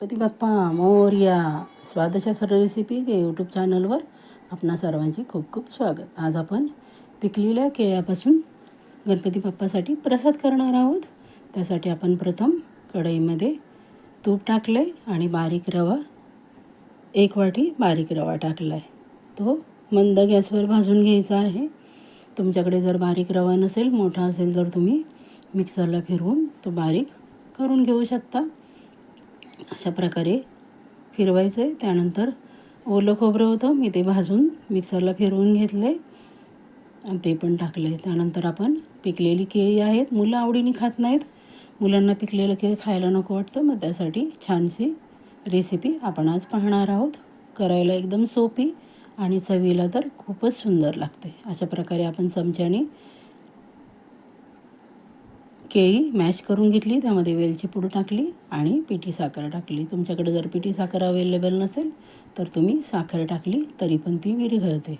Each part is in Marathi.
गणपती बाप्पा मोरया स्वादशास्त्र रेसिपीज या यूट्यूब चॅनलवर आपणा सर्वांचे खूप खूप स्वागत. आज आपण पिकलेल्या केळ्यापासून गणपती बाप्पासाठी प्रसाद करणार आहोत. त्यासाठी आपण प्रथम कढईमध्ये तूप टाकलं आहे आणि बारीक रवा एक वाटी बारीक रवा टाकला आहे तो मंद गॅसवर भाजून घ्यायचा आहे. तुमच्याकडे जर बारीक रवा नसेल मोठा असेल तर तुम्ही मिक्सरला फिरवून तो बारीक करून घेऊ शकता. अशा प्रकारे फिरवायचं आहे त्यानंतर ओलं खोबरं होतं मी ते भाजून मिक्सरला फिरवून घेतलं आहे आणि ते पण टाकलं आहे त्यानंतर आपण पिकलेली केळी आहेत मुलं आवडीने खात नाहीत. मुलांना पिकलेलं केळी खायला नको वाटतं मग त्यासाठी छानशी रेसिपी आपण आज पाहणार आहोत. करायला एकदम सोपी आणि चवीला तर खूपच सुंदर लागते. अशा प्रकारे आपण चमच्याने केळी मॅश करून घेतली त्यामध्ये वेलची पूड टाकली आणि पिठी साखर टाकली. तुमच्याकडे जर पिठी साखर अवेलेबल नसेल तर तुम्ही साखर टाकली तरी पण ती विरघळते.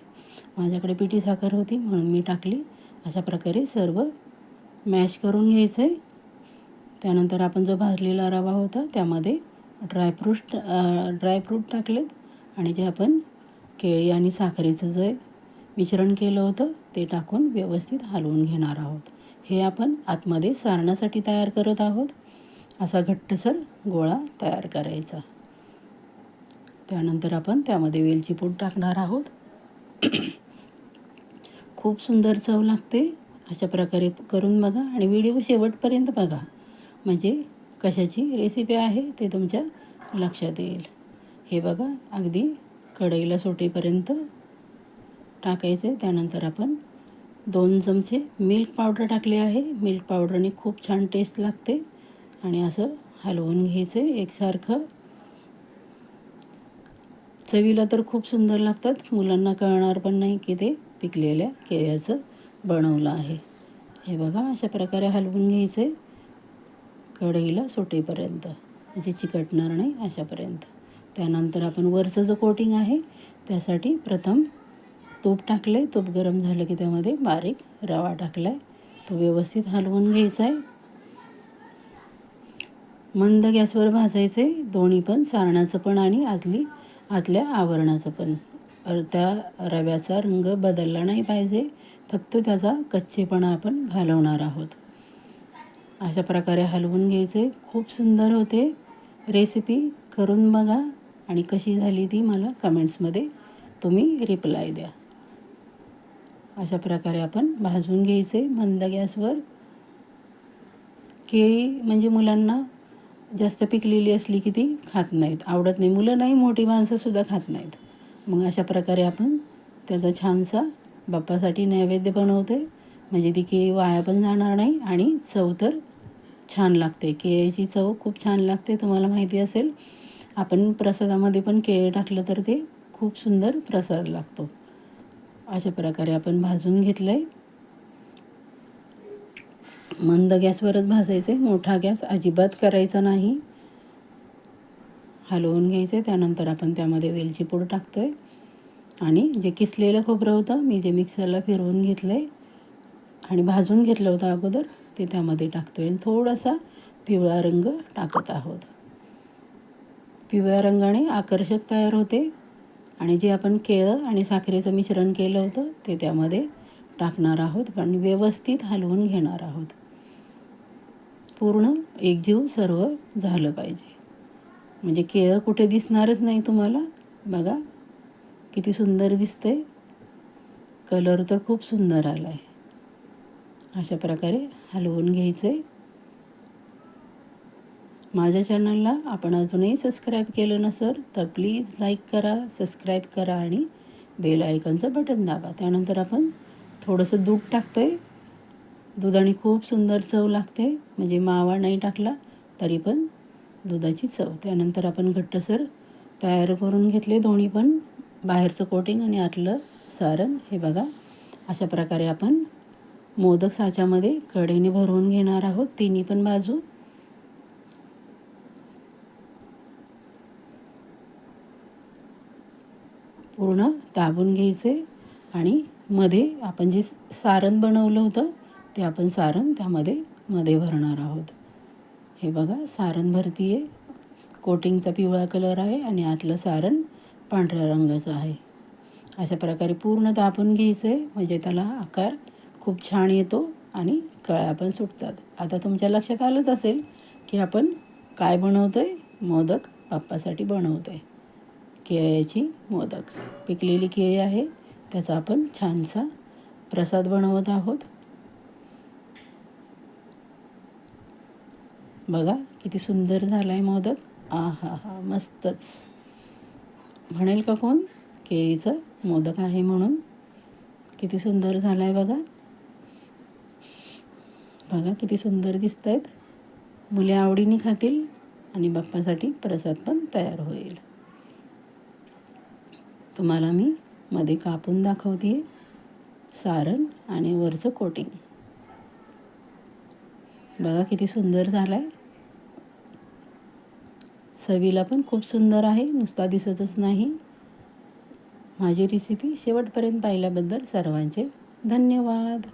माझ्याकडे पिठी साखर होती म्हणून मी टाकली. अशा प्रकारे सर्व मॅश करून घ्यायचं. आहे त्यानंतर आपण जो भाजलेला रवा होता त्यामध्ये ड्रायफ्रूट ड्रायफ्रूट टाकलेत आणि जे आपण केळी आणि साखरेचं जे मिश्रण केलं होतं ते टाकून व्यवस्थित हलवून घेणार आहोत. हे आपण आतमध्ये सारण्यासाठी तयार करत आहोत. असा घट्टसर गोळा तयार करायचा. त्यानंतर आपण त्यामध्ये वेलची पूड टाकणार आहोत. खूप सुंदर चव लागते. अशा प्रकारे करून बघा आणि व्हिडिओ शेवटपर्यंत बघा. म्हणजे कशाची रेसिपी आहे ते तुमच्या लक्षात येईल. हे बघा अगदी कढईला सोटेपर्यंत टाकायचे. त्यानंतर आपण दोन चमचे मिल्क पावडर टाकले आहे. मिल्क पावडरने खूप छान टेस्ट लागते. आणि असं हलवून घ्यायचं एकसारखं. चवीला तर खूप सुंदर लागतात. मुलांना कळणार पण नाही की ते पिकलेल्या केळ्याचं बनवलं आहे. हे बघा अशा प्रकारे हलवून घ्यायचं. आहे कढईला सुटेपर्यंत. म्हणजे चिकटणार नाही अशापर्यंत. त्यानंतर आपण वरचं जो कोटिंग आहे त्यासाठी प्रथम तूप टाकलं आहे तूप गरम झालं की त्यामध्ये बारीक रवा टाकला आहे तो व्यवस्थित हलवून घ्यायचा आहे मंद गॅसवर भाजायचं आहे दोन्ही पण सारणाचं पण आणि आतली आतल्या आवरणाचं पण. त्या रव्याचा रंग बदलला नाही पाहिजे फक्त त्याचा कच्चेपणा आपण घालवणार आहोत. अशा प्रकारे हलवून घ्यायचे खूप सुंदर होते. रेसिपी करून बघा आणि कशी झाली ती मला कमेंट्समध्ये तुम्ही रिप्लाय द्या. अशा प्रकारे आपण भाजून घ्यायचे. मंद गॅसवर. केळी म्हणजे मुलांना जास्त पिकलेली असली की ती खात नाहीत. आवडत नाही. मुलं नाही मोठी माणसंसुद्धा खात नाहीत. मग अशा प्रकारे आपण त्याचा छानसा बाप्पासाठी नैवेद्य बनवतो. आहे म्हणजे ती केळी वाया पण जाणार नाही आणि चव तर छान लागते. केळीची चव खूप छान लागते. तुम्हाला माहिती असेल आपण प्रसादामध्ये पण केळी टाकलं तर ते खूप सुंदर प्रसाद लागतो. अशा प्रकारे आपण भाजून घेतलं आहे मंद गॅसवरच भाजायचं आहे मोठा गॅस अजिबात करायचा नाही. हलवून घ्यायचं आहे त्यानंतर आपण त्यामध्ये वेलची पूड टाकतो आहे आणि जे किसलेलं खोबरं होतं मी जे मिक्सरला फिरवून घेतलं आहे आणि भाजून घेतलं होतं अगोदर ते त्यामध्ये टाकतो आहे आणि थोडासा पिवळा रंग टाकत आहोत. पिवळ्या रंगाने आकर्षक तयार होते. आणि जे आपण केळं आणि साखरेचं मिश्रण केलं होतं ते त्यामध्ये टाकणार आहोत पण व्यवस्थित हलवून घेणार आहोत. पूर्ण एकजीव सर्व झालं पाहिजे. म्हणजे केळं कुठे दिसणारच नाही तुम्हाला. बघा किती सुंदर दिसतंय. कलर तर खूप सुंदर आला आहे अशा प्रकारे हलवून घ्यायचं आहे माझ्या चॅनलला आपण अजूनही सबस्क्राईब केलं नसेल तर प्लीज लाईक करा सबस्क्राईब करा आणि बेल आयकॉनचं बटन दाबा. त्यानंतर आपण थोडंसं दूध टाकतो आहे दुधाने खूप सुंदर चव लागते. म्हणजे मावा नाही टाकला तरी पण दुधाची चव. त्यानंतर आपण घट्टसर तयार करून घेतले दोन्ही पण. बाहेरचं कोटिंग आणि आतलं सारण. हे बघा अशा प्रकारे आपण मोदक साच्यामध्ये कढईने भरवून घेणार आहोत. तिन्ही पण बाजू. पूर्ण दाबून घ्यायचे आणि मध्ये आपण जे सारण बनवलं होतं ते आपण सारण त्यामध्ये मध्ये भरणार आहोत. हे बघा सारण भरती आहे कोटिंगचा पिवळा कलर आहे आणि आतलं सारण पांढऱ्या रंगाचं आहे. अशा प्रकारे पूर्ण दाबून घ्यायचं आहे म्हणजे त्याला आकार खूप छान येतो आणि कळ्या पण सुटतात. आता तुमच्या लक्षात आलंच असेल की आपण काय बनवतो आहे मोदक बाप्पासाठी बनवतो आहे केळ्याची मोदक. पिकलेली केळी आहे. त्याचा आपण छानसा प्रसाद बनवत आहोत. बघा किती सुंदर झाला आहे मोदक. आ हा हा मस्तच. म्हणेल का कोण? केळीचं मोदक आहे म्हणून. किती सुंदर झाला आहे बघा. बघा किती सुंदर दिसत आहेत मुले आवडीने खातील आणि बाप्पासाठी प्रसाद पण तयार होईल. तुम्हाला मी मध्ये कापून दाखवते सारण आणि वरचं कोटिंग बघा किती सुंदर झालं आहे चवीला पण खूप सुंदर आहे नुसता दिसतच नाही. माझी रेसिपी शेवटपर्यंत पाहिल्याबद्दल सर्वांचे धन्यवाद.